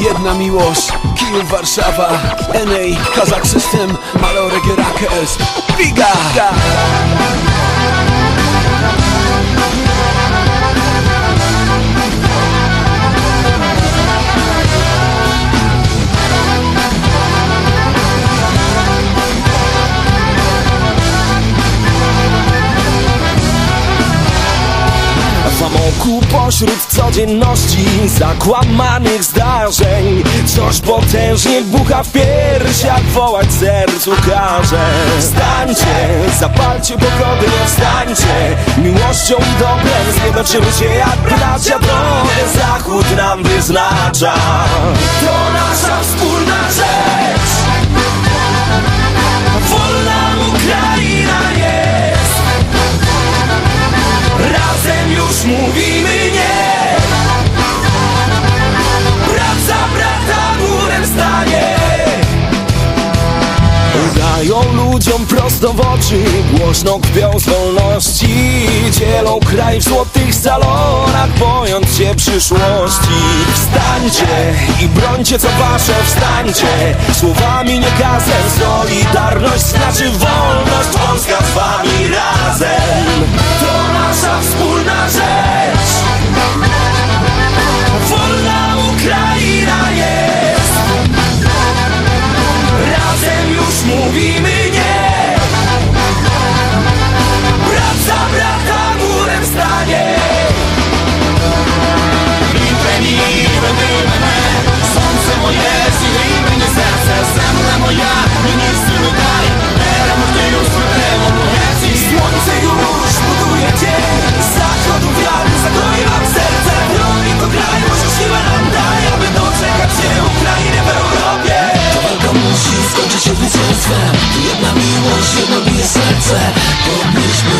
Jedna miłość, Kijów, Warszawa NA, Kazak System, Malore Gerakers Biga! W amoku pośród codzienności Zakłamanych zdarzeń. Coś potężnie bucha w piersiach Wołać sercu każe. Wstańcie, zapalcie pogody, wstańcie. Miłością i dobrem zjednoczymy się jak bracia Drogę zachód nam wyznacza. To nasza wspólna rzecz ludziom prosto w oczy. Głośno kpią z wolności Dzielą kraj w złotych salonach Bojąc się przyszłości. Wstańcie i brońcie co wasze Wstańcie. Słowami nie kazem Solidarność znaczy wolność. Polska z wami razem. To nasza wspólna rzecz Tu jedna miłość, jedno bije serce. Podnieśmy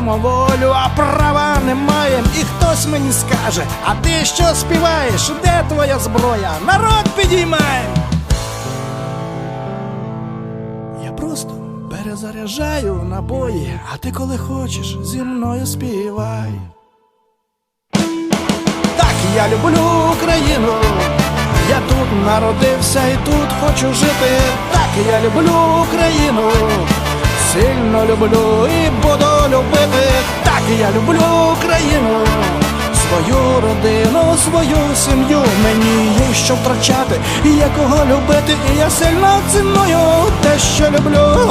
Маємо волю, а права не маємо. І хтось мені скаже, а ти що співаєш? Де твоя зброя? Народ підіймай! Я просто перезаряджаю набої, а ти коли хочеш зі мною співай. Так я люблю Україну, я тут народився і тут хочу жити, так я люблю Україну. Сильно люблю і буду любити, так я люблю Україну. Свою родину, свою сім'ю мені є що втрачати, і є любити, і я сильно ціную те, що люблю.